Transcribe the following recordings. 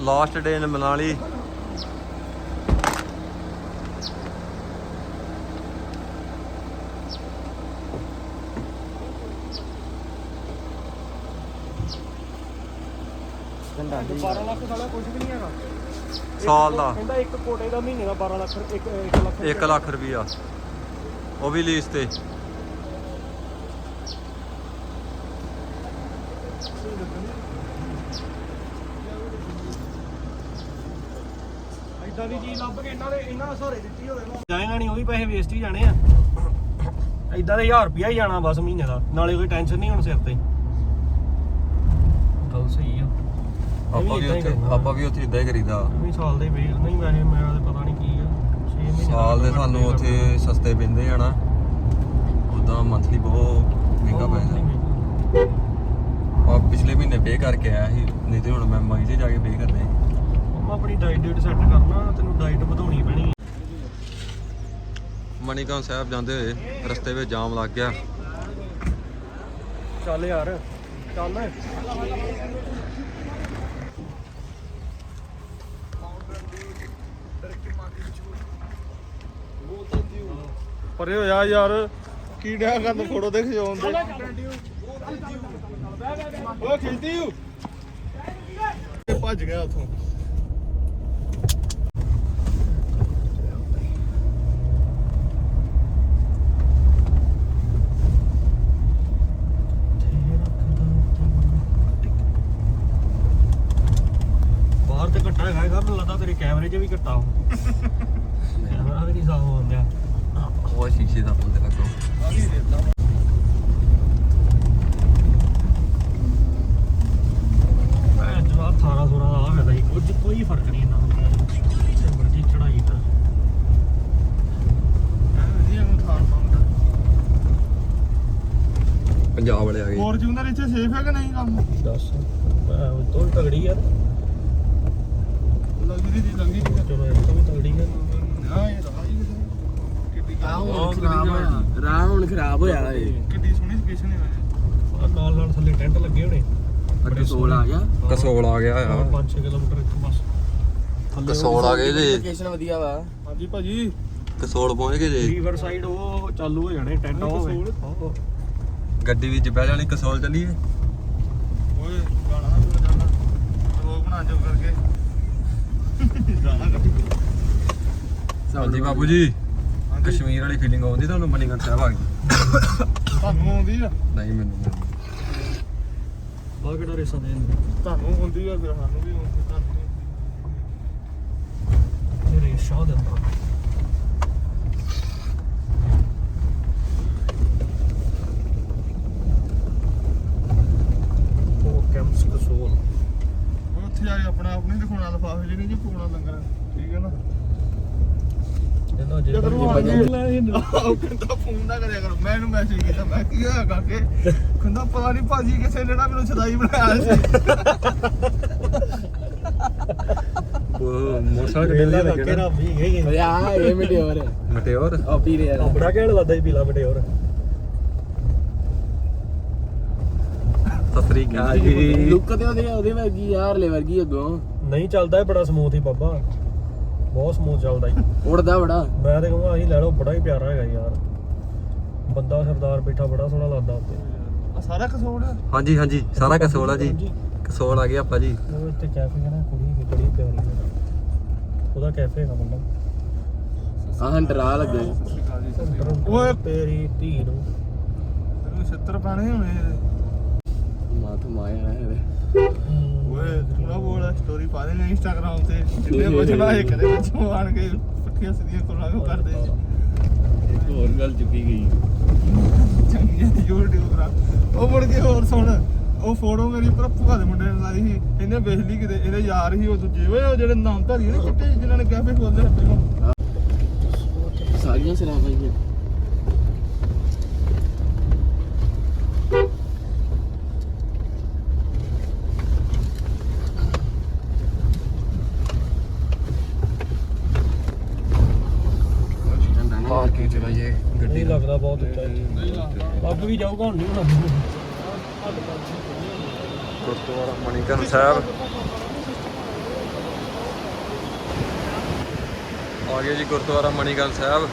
Last day in Manali. ਗੰਡਾ 12 ਲੱਖ ਸਾਲਾ ਕੁਝ ਵੀ ਨਹੀਂ ਹੈਗਾ। ਸਾਲ ਦਾ। ਕਹਿੰਦਾ ਇੱਕ ਕੋਟੇ ਦਾ ਮਹੀਨੇ ਦਾ 12 ਲੱਖ ਇੱਕ 1 ਲੱਖ 1 ਲੱਖ ਰੁਪਈਆ ਉਹ ਵੀ ਲੀਜ਼ ਤੇ। ਇਦਾਂ ਦੀ ਚੀਜ਼ ਲੱਭ ਕੇ ਇਹਨਾਂ ਦੇ ਇਹਨਾਂ ਦਾ ਸਹਾਰੇ ਦਿੱਤੀ ਹੋਵੇ ਜਾਏਗਾ ਨਹੀਂ ਉਹ ਵੀ ਪੈਸੇ ਵੇਸਟ ਹੀ ਜਾਣੇ ਆ। ਇਦਾਂ ਦੇ 1000 ਰੁਪਿਆ ਹੀ ਜਾਣਾ ਬਸ ਮਹੀਨੇ ਦਾ। ਨਾਲੇ ਕੋਈ ਟੈਨਸ਼ਨ ਨਹੀਂ ਹੁਣ ਸਿਰ ਤੇ। ਗੱਲ ਸਹੀ ਆ। ਆਪਾਂ ਵੀ ਏਦਾਂ ਹੀ ਉੱਥੇ ਕਰਨਾ। ਆਪਾਂ ਵੀ ਉੱਥੇ ਇਦਾਂ ਹੀ ਕਰੀਦਾ। ਨਹੀਂ ਸਾਲ ਦੇ ਵੇਲ ਨਹੀਂ ਵੈਸੇ ਮੇਰਾ ਤੇ ਪਤਾ ਨਹੀਂ ਕੀ ਆ। 6 ਮਹੀਨੇ ਸਾਲ ਦੇ ਸਾਨੂੰ ਉੱਥੇ ਸਸਤੇ ਪੈਂਦੇ ਆ ਨਾ। ਉਦਾਂ ਮੰਥਲੀ ਬਹੁਤ ਮਹਿੰਗਾ ਪੈ ਜਾਂਦਾ। ਆ ਪਿਛਲੇ ਮਹੀਨੇ ਪੇ ਕਰਕੇ ਆਇਆ ਸੀ ਨਹੀਂ ਤੇ ਹੁਣ ਮੈਂ ਮਈ ਜਾ ਕੇ ਪੇ ਕਰਨੇ ਮੈਂ ਆਪਣੀ ਡਾਈਟ ਡੇਟ ਸੈੱਟ ਕਰਨਾ ਤੈਨੂੰ ਡਾਈਟ ਵਧਾਉਣੀ ਪੈਣੀ ਮਣੀਕਾਂ ਸਾਹਿਬ ਜਾਂਦੇ ਹੋਏ ਰਸਤੇ ਵਿੱਚ ਜਾਮ ਲੱਗ ਗਿਆ। ਚੱਲ ਯਾਰ ਚੱਲ। ਪਰੇ ਹੋ ਜਾ ਯਾਰ ਕੀ ਡਿਆ ਕਰਨ ਫੋਟੋ ਦੇਖ ਜਾਉਣ ਦੇ। ਓ ਖਿੱਚਦੀ ਇਹ ਭੱਜ ਗਿਆ ਉਥੋਂ ਬਾਹਰ ਤੇ ਘੱਟਾ ਹੈਗਾ ਹੈਗਾ ਮੈਨੂੰ 'ਚ ਵੀ ਘੱਟਾ ਹੋ ਕੈਮਰਾ ਵੀ ਨਹੀਂ ਸਾਫ਼ ਆਉਂਦਾ ਉਹ ਸ਼ੀਸ਼ੇ ਦਾ ਬੰਦੇ ਲੱਗੋ ਭੈਣ ਜੋ 18 16 ਦਾ ਆ ਗਿਆ ਕੁਝ ਕੋਈ ਫ਼ਰਕ ਨਹੀਂ ਇਹਨਾਂ ਨੂੰ ਮਰਜ਼ੀ ਚੜਾਈ ਦਾ ਪੰਜਾਬ ਵਾਲੇ ਆ ਗਏ। ਫੋਰਚੂਨਰ ਇੱਥੇ ਸੇਫ ਹੈ ਕਿ ਨਹੀਂ ਕੰਮ? ਦੱਸ। ਭੈਣ ਤੋਂ ਤਗੜੀ ਯਾਰ ਲੱਗਦੀ ਦੀ ਲੰਗੀ ਨਹੀਂ ਚਲੋ ਇਹ ਤੋਂ ਵੀ ਤਗੜੀ ਹੈ। ਆ ਇਹ ਰਾਹ ਹੀ ਕਿੱਡੀ ਹੁਣ ਖਰਾਬ ਹੋਇਆ। ਰਾਹ ਹੁਣ ਖਰਾਬ ਹੋਇਆ ਏ ਕਿੱਡੀ ਸੋਹਣੀ ਲੋਕੇਸ਼ਨ ਹੈ ਆਹ ਨਾਲ ਨਾਲ ਥੱਲੇ ਟੈਂਟ ਲੱਗੇ ਹੋਣੇ। ਅੱਗੇ ਸੋਲ ਆ ਗਿਆ। ਕਸੋਲ ਆ ਗਿਆ ਆ 5-6 ਕਿਲੋਮੀਟਰ ਇੱਥੋਂ ਬਸ। ਕਸੋਲ ਆ ਗਏ ਜੀ। ਲੋਕੇਸ਼ਨ ਵਧੀਆ ਵਾ। ਹਾਂਜੀ ਭਾਜੀ। ਕਸੋਲ ਪਹੁੰਚ ਗਏ ਜੀ। ਰਿਵਰ ਸਾਈਡ ਉਹ ਚਾਲੂ ਹੋ ਜਾਣੇ ਟੈਂਟ ਉਹ ਹੋਵੇ। ਗੱਡੀ ਵਿੱਚ ਬਹਿ ਜਾਣੀ ਕਸੋਲ ਚੱਲੀਏ। ਓਏ ਗਾਣਾ ਨਾ ਜਾਣਾ ਰੋਗ ਬਣਾ ਜੋ ਕਰਕੇ। ਹਾਂਜੀ ਬਾਬੂ ਜੀ। ਕਸ਼ਮੀਰ ਵਾਲੀ ਫੀਲਿੰਗ ਆਉਂਦੀ ਤੁਹਾਨੂੰ ਮਨੀਗੜ ਸਾਹਿਬ ਆ ਗਈ। ਤੁਹਾਨੂੰ ਆਉਂਦੀ ਆ? ਨਹੀਂ ਮੈਨੂੰ ਕਿਹੜਾ ਰੇਸਾ ਦੇ ਤੁਹਾਨੂੰ ਹੁੰਦੀ ਆ ਫਿਰ ਸਾਨੂੰ ਵੀ ਹੁੰਦੀ ਤੁਹਾਨੂੰ ਵੀ ਇਹ ਰੇਸਾ ਦਿੰਦਾ ਉਹ ਕੈਂਪਸ ਕਸੋਲ ਹੁਣ ਉੱਥੇ ਜਾ ਕੇ ਆਪਣਾ ਆਪ ਨਹੀਂ ਜਿਹੜੇ ਜੀ ਪੂਣਾ ਲੰਗਰ। ਠੀਕ ਹੈ ਨਾ? ਜਦੋਂ ਜੇ ਉਹ ਵਜਨ ਆਉਂਦੀ- ਲਾ ਇਹਨੂੰ। ਉਹ ਕਹਿੰਦਾ ਫੋਨ ਨਾ ਕਰਿਆ ਕਰੋ। ਮੈਂ ਇਹਨੂੰ ਮੈਸੇਜ ਕੀਤਾ ਮੈਂ ਕੀ ਹੋਇਆ ਕਰਕੇ ਕਹਿੰਦਾ ਪਤਾ ਨਹੀਂ ਭਾਜੀ ਕਿਸੇ ਨੇ ਨਾ ਮੈਨੂੰ ਛਦਾਈ ਬਣਾਇਆ ਸੀ। ਉਹ ਮੋਟਰਸਾਈਕਲ ਵੇਲਾ ਲੱਗੇ ਨਾ। ਵੀ ਗਈ ਓਏ ਆ ਇਹ ਮਟਿਓਰ ਮਟਿਓਰ? ਆ ਪੀ ਰਿਹਾ ਬੜਾ ਕਹਿਣ ਲੱਗਦਾ ਸੀ ਪੀਲਾ ਬਟੇ ਹੋਰ ਸਤਿ ਸ੍ਰੀ ਅਕਾਲ ਜੀ। ਲੁੱਕ ਤੇ ਉਹਦੇ ਉਹਦੇ ਵਰਗੀ ਯਾਰ ਲੈ ਵਰਗੀ ਅੱਗੋਂ। ਨਹੀਂ ਚੱਲਦਾ ਇਹ ਬੜਾ ਸਮੂਥ ਹੀ ਬਾਬਾ। ਬਹੁਤ ਸਮੂਥ ਚੱਲਦਾ ਹੀ ਉੜਦਾ ਬੜਾ। ਮੈਂ ਤੇ ਕਹਾਂ ਅਸੀਂ ਲੈ ਲਓ ਬੜਾ ਹੀ ਪਿਆਰਾ ਹੈਗਾ ਯਾਰ। ਬੰਦਾ ਸਰਦਾਰ ਬੈਠਾ ਬੜਾ ਸੋਹਣਾ ਲੱਗਦਾ ਉੱਤੇ ਆ ਸਾਰਾ ਕਸੂਰ ਆ? ਹਾਂਜੀ ਹਾਂਜੀ ਸਾਰਾ ਕਸੋਲ ਆ ਜੀ। ਕਸੋਲ ਆ ਗਿਆ ਆਪਾਂ ਜੀ। ਉਹ ਇੱਥੇ ਕੈਫੇ ਹੈ ਨਾ ਕੁੜੀ ਬੜੀ ਪਿਆਰੀ ਹੈ। ਉਹਦਾ ਕੈਫੇ ਹੈਗਾ ਮਤਲਬ ਆ ਹੰਟਰਾ ਲੱਗੇ ਓਏ। ਤੇਰੀ ਧੀ ਨੂੰ। ਤੈਨੂੰ 70 ਪਾਣੇ ਹੋਣੇ ਮਾਇਆ ਹੈ। ਓਏ ਤੂੰ ਨਾ ਬੋਲ ਸਟੋਰੀ ਪਾ ਦੇ ਇੰਸਟਾਗ੍ਰਾਮ ਤੇ। ਜਿੰਨੇ ਕੁਝ ਨਾ ਇਹ ਕਰੇ ਵਿੱਚੋਂ ਆਣ ਕੇ ਪੱਠੀਆਂ ਸਿੱਧੀਆਂ ਕੋਲਾਂ ਕੋ ਕਰਦੇ। ਇੱਕ ਹੋਰ ਗੱਲ ਚੁੱਕੀ ਗਈ। ਚੰਗੀਆਂ ਯੂਟਿਊਬਰਾਂ ਉਹ ਮੁੜ ਕੇ ਹੋਰ ਸੁਣ। ਉਹ ਫੋਟੋ ਮੇਰੀ ਭੂਆ ਦੇ ਮੁੰਡੇ ਨੇ ਲਾਈ ਸੀ। ਇਹਨੇ ਵੇਖ ਲਈ ਕਿਤੇ ਇਹਦੇ ਯਾਰ ਸੀ ਉਹ ਦੂਜੇ। ਓਏ ਉਹ ਜਿਹੜੇ ਨਾਮ ਧਾਰੀ ਨੇ ਚਿੱਟੇ ਜਿਨ੍ਹਾਂ ਨੇ ਕੈਫੇ ਖੋਲਦੇ ਨੇ। ਪਹਿਲਾਂ ਸਾਰੀਆਂ ਸਰਾਬਾਂ ਹੀ ਪੱਗ ਗੁਰਦੁਆਰਾ ਮਣੀਕਰਨ ਸਾਹਿਬ। ਆ ਗਏ ਜੀ ਗੁਰਦੁਆਰਾ ਮਣੀਕਰਨ ਸਾਹਿਬ।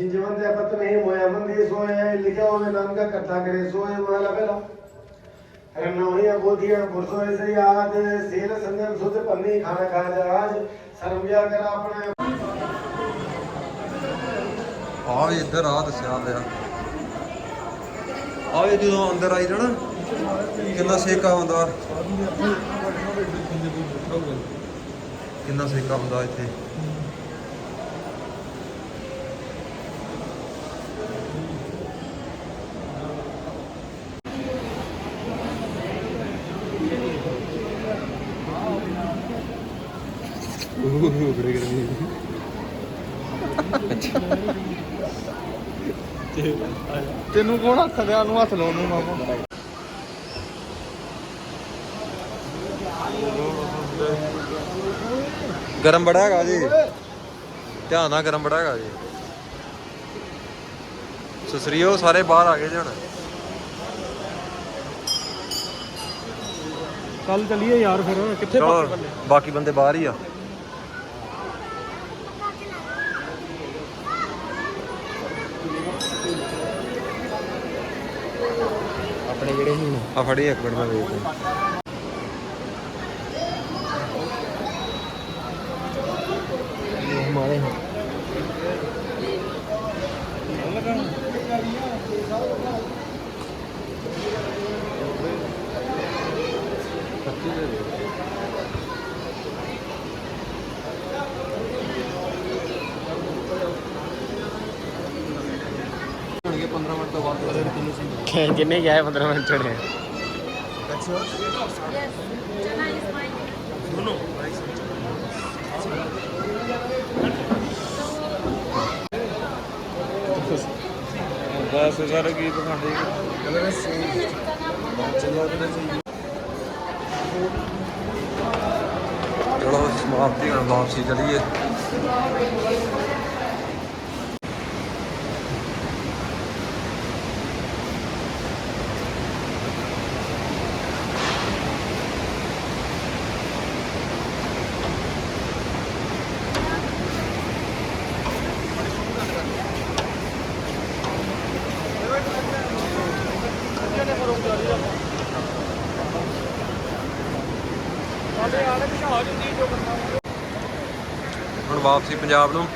ਜਿੰਜਵੰਦ ਹੈ ਪਤ ਨਹੀਂ ਮੋਇਆ ਮੰਦੀ ਸੋਏ ਲਿਖਿਆ ਹੋਵੇ ਨਾਮ ਦਾ ਇਕੱਠਾ ਕਰੇ, ਸੋਏ ਮਹਲਾ ਪਹਿਲਾ ਰਣੋਹੀਆਂ ਗੋਧੀਆਂ ਗੁਰਸੋਏ ਸੇ ਆਦ ਸੇਲ ਸੰਗਮ ਸੁਧ ਪੰਨੀ ਖਾਣਾ ਖਾ ਜਹਾਜ ਸਰਮਿਆ ਕਰ ਆਪਣੇ। ਆ ਵੀ ਇੱਧਰ ਆ ਦੱਸਿਆ ਲਿਆ ਆ ਵੀ ਜਦੋਂ ਅੰਦਰ ਆਈ ਜਣਾ, ਕਿੰਨਾ ਸੇਕਾ ਹੁੰਦਾ। ਕਿੰਨਾ ਸੇਕਾ ਹੁੰਦਾ ਇੱਥੇ। ਤੈਨੂੰ ਕੌਣ ਹੱਥ ਦਿਆ? ਨੂੰ ਹੱਥ ਲਾਉਣ ਨੂੰ ਮਾਮਾ। ਗਰਮ ਬੜਾ ਹੈਗਾ ਜੀ। ਧਿਆਨ ਨਾਲ ਗਰਮ ਬੜਾ ਹੈਗਾ ਜੀ। ਸਸਰੀਓ ਸਾਰੇ ਬਾਹਰ ਆ ਗਏ ਜੀ ਹੁਣ। ਕੱਲ ਚੱਲੀਏ ਯਾਰ ਫਿਰ। ਕਿੱਥੇ ਚਲੋ ਬਾਕੀ ਬੰਦੇ ਬਾਹਰ ਹੀ ਆ। ਆਪਣੇ ਜਿਹੜੇ ਹੁਣ? ਆ ਫੜੀ ਇੱਕ ਮਿੰਟ ਮੈਂ ਵੇਖਦਾ ਹਮਾਰੇ ਹਨ ਹੋਣਗੇ ਬਾਅਦ ਕਿੰਨੇ ਗਿਆ 15 ਮਿੰਟ ਚੜੇ ਬਸ ਸਰ ਕੀ ਪਖੰਡੇ ਚਲੋ ਸਮਾਪਤੀ ਹੁਣ ਵਾਪਸੀ ਚਲੀਏ ਵਾਪਸੀ ਪੰਜਾਬ ਨੂੰ।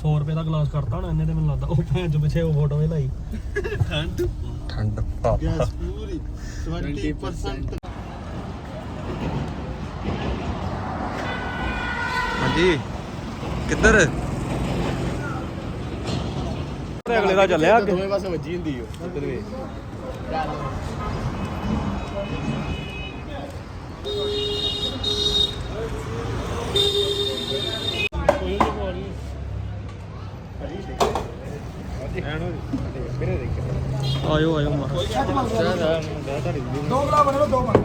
ਸੌ ਰੁਪਏ ਦਾ ਗਲਾਸ ਕਰਤਾ ਹੁਣ ਇਹਨੇ ਤੇ ਮੈਨੂੰ ਲੱਗਦਾ। ਉਹ ਭੈਣ ਚ ਪਿੱਛੇ ਉਹ ਫੋਟੋ ਹੀ ਲਾਈ। ਠੰਡ। ਪਾ ਗੈਸ ਪੂਰੀ। 20% ਹਾਂਜੀ। ਕਿੱਧਰ? ਅਗਲੇ ਦਾ ਚੱਲਿਆ ਅੱਗੇ। ਦੋਵੇਂ ਪਾਸੇ ਵੱਜੀ ਹੁੰਦੀ ਓ ਇੱਧਰ ਵੇ। ਆਇਓ ਆਇਓ ਮਾ ਦੋ ਬਲਾ ਬਣਾ ਲਓ ਦੋ ਬਣਾ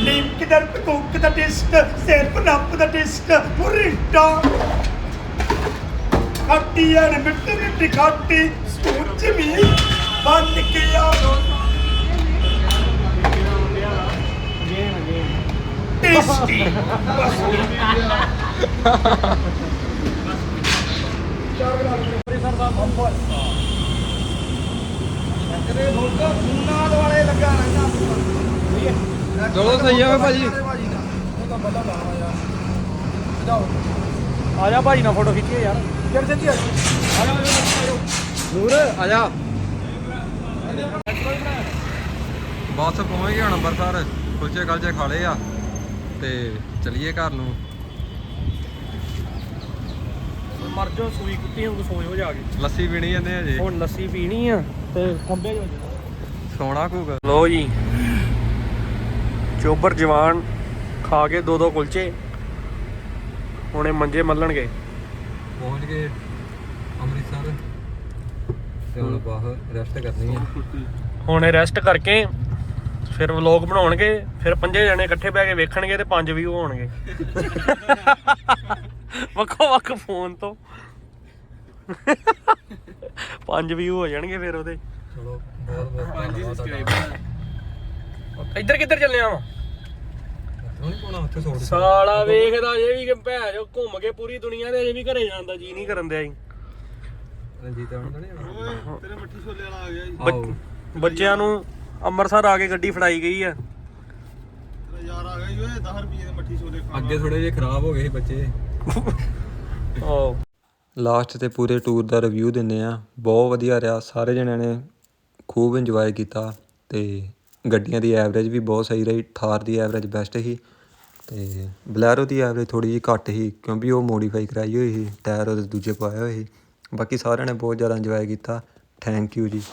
ਲੀਕ ਦਰ ਕੁੱਕ ਦਾ ਟਿਸਟ ਸਿਰ ਨੱਪ ਦਾ ਟਿਸਟ ਮੁਰਿੰਡਾ ਖੱਟੀ ਐ ਮਿੱਟੀ ਮਿੱਟੀ ਖੱਟੀ ਸੂਚ ਵੀ ਬੰਦ ਕਿਆ। ਟੇਸਟੀ। ਚਲੋ ਸਹੀ ਆ ਭਾਜੀ। ਆ ਜਾ ਭਾਜੀ ਨਾਲ ਫੋਟੋ ਖਿੱਚੀਏ ਯਾਰ। ਚੱਲ ਜੱਜੀ ਆ ਨੂਰ ਆ ਜਾ। ਬਸ ਪਹੁੰਚ ਗਏ ਹੁਣ ਅੰਮ੍ਰਿਤਸਰ ਕੁਲਚੇ ਕਲਚੇ ਖਾ ਲਏ ਆ ਤੇ ਚਲੀਏ ਘਰ ਨੂੰ। ਮਰ ਜਾ ਸੂਈ ਕੁੱਤੀ ਨੂੰ ਸੋਇ ਹੋ ਜਾ ਕੇ। ਲੱਸੀ ਪੀਣੀ ਜਾਂਦੇ ਆ ਜੀ। ਹੁਣ ਲੱਸੀ ਪੀਣੀ ਆ ਤੇ ਖੰਬੇ ਜੋ ਸੋਣਾ ਕੂਗਾ ਲੋ ਜੀ। ਚੋਬਰ ਜਵਾਨ ਖਾ ਕੇ ਦੋ ਦੋ ਕੁਲਚੇ। ਹੁਣੇ ਮੰਜੇ ਮੱਲਣਗੇ। ਪਹੁੰਚ ਗਏ ਅੰਮ੍ਰਿਤਸਰ। ਤੇ ਹੁਣ ਬਾਹਰ ਰੈਸਟ ਕਰਨੀ ਆ। ਹੁਣੇ ਰੈਸਟ ਕਰਕੇ ਫਿਰ ਵਲੌਗ ਬਣਾਉਣਗੇ ਫਿਰ ਪੰਜੇ ਜਣੇ ਇਕੱਠੇ ਬਹਿ ਕੇ ਵੇਖਣਗੇ ਤੇ ਪੰਜ ਵਿਊ ਹੋਣਗੇ। ਵੱਖੋ ਵੱਖ ਫੋਨ ਤੋਂ। ਪੰਜ ਵਿਊ ਹੋ ਜਾਣਗੇ ਫਿਰ ਉਹਦੇ। ਚਲੋ ਬਹੁਤ ਬਹੁਤ ਪੰਜ ਸਬਸਕ੍ਰਾਈਬਰ ਇੱਧਰ ਕਿੱਧਰ ਚੱਲਿਆ ਵਾ ਨਹੀਂ ਪਾਉਣਾ ਉੱਥੇ ਸੋੜ ਸਾਲਾ ਵੇਖਦਾ ਇਹ ਵੀ ਕਿ ਭੈ ਜੋ ਘੁੰਮ ਕੇ ਪੂਰੀ ਦੁਨੀਆ ਦੇ ਅਜੇ ਵੀ ਘਰੇ ਜਾਂਦਾ ਜੀ ਨਹੀਂ ਕਰਨ ਦਿਆ ਜੀ। ਰਣਜੀਤ ਆਉਣ ਦਾ ਨਹੀਂ ਆਉਣਾ ਤੇਰੇ ਮਿੱਠੀ ਛੋਲੇ ਵਾਲਾ ਆ ਗਿਆ ਜੀ। ਆਓ ਬੱਚਿਆਂ ਨੂੰ ਅੰਮ੍ਰਿਤਸਰ ਆ ਕੇ ਗੱਡੀ ਫੜਾਈ ਗਈ ਆ। ਤੇਰਾ ਯਾਰ ਆ ਗਿਆ ਜੀ ਓਏ 10 ਰੁਪਏ ਦੇ ਮਿੱਠੀ ਛੋਲੇ ਖਾ ਅੱਗੇ ਥੋੜੇ ਜਿਹੇ ਖਰਾਬ ਹੋ ਗਏ ਸੀ ਬੱਚੇ। ਓ ਲਾਸਟ ਤੇ ਪੂਰੇ ਟੂਰ ਦਾ ਰਿਵਿਊ ਦਿੰਨੇ ਆ। ਬਹੁਤ ਵਧੀਆ ਰਿਹਾ ਸਾਰੇ ਜਣਿਆਂ ਨੇ ਖੂਬ ਇੰਜੋਏ ਕੀਤਾ ਤੇ ਗੱਡੀਆਂ ਦੀ ਐਵਰੇਜ ਵੀ ਬਹੁਤ ਸਹੀ ਰਹੀ, ਥਾਰ ਦੀ ਐਵਰੇਜ ਬੈਸਟ ਸੀ ਅਤੇ ਬਲੈਰੋ ਦੀ ਐਵਰੇਜ ਥੋੜ੍ਹੀ ਜਿਹੀ ਘੱਟ ਸੀ ਕਿਉਂਕਿ ਉਹ ਮੋਡੀਫਾਈ ਕਰਵਾਈ ਹੋਈ ਸੀ ਟਾਇਰ ਉਹਦੇ ਦੂਜੇ ਪਾਏ ਹੋਏ ਸੀ। ਬਾਕੀ ਸਾਰਿਆਂ ਨੇ ਬਹੁਤ ਜ਼ਿਆਦਾ ਇੰਜੋਏ ਕੀਤਾ। ਥੈਂਕ ਯੂ ਜੀ।